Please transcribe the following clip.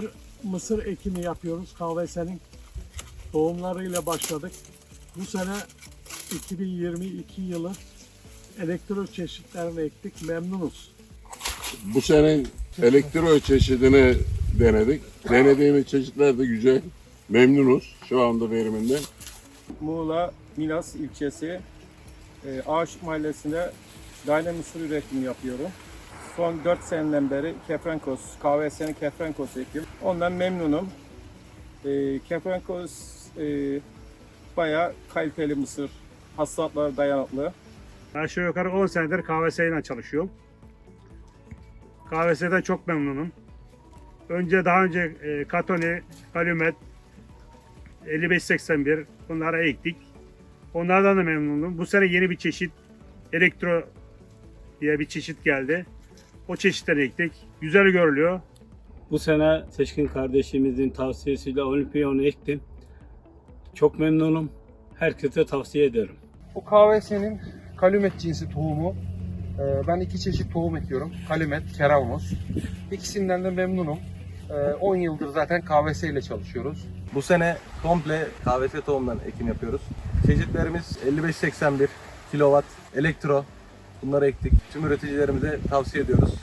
yıldır mısır ekimi yapıyoruz. KVS'nin doğumlarıyla başladık. Bu sene 2022 yılı elektro çeşitlerini ektik. Memnunuz. Bu sene elektro çeşidini denedik. Denediğimiz çeşitler de güzel. Memnunuz şu anda veriminden. Muğla Milas ilçesi e, Ağaç Mahallesi'nde daire mısır üretimi yapıyorum. Son 4 seneden beri Kefrenkos, KVS'nin Kefrenkos ekim. Ondan memnunum. E, Kefrenkos e, bayağı kaliteli mısır. Hastalıklara dayanıklı. Aşağı yukarı 10 senedir KVS ile çalışıyorum. KVS'den çok memnunum. Önce daha önce e, Katoni, Kalumet, 5581 bunlara ektik. Onlardan da memnunum. Bu sene yeni bir çeşit elektro diye bir çeşit geldi. O çeşitten ektik. Güzel görülüyor. Bu sene Seçkin kardeşimizin tavsiyesiyle Olimpiyonu ektim. Çok memnunum. Herkese tavsiye ederim. Bu KVS'nin kalümet cinsi tohumu. Ee, Ben iki çeşit tohum ekiyorum. Kalümet, Keravnos. İkisinden de memnunum. Ee, 10 yıldır zaten KVS ile çalışıyoruz. Bu sene komple KVS tohumdan ekim yapıyoruz. Çeşitlerimiz 5581 kilowatt, elektro. Bunları ektik. Tüm üreticilerimize tavsiye ediyoruz.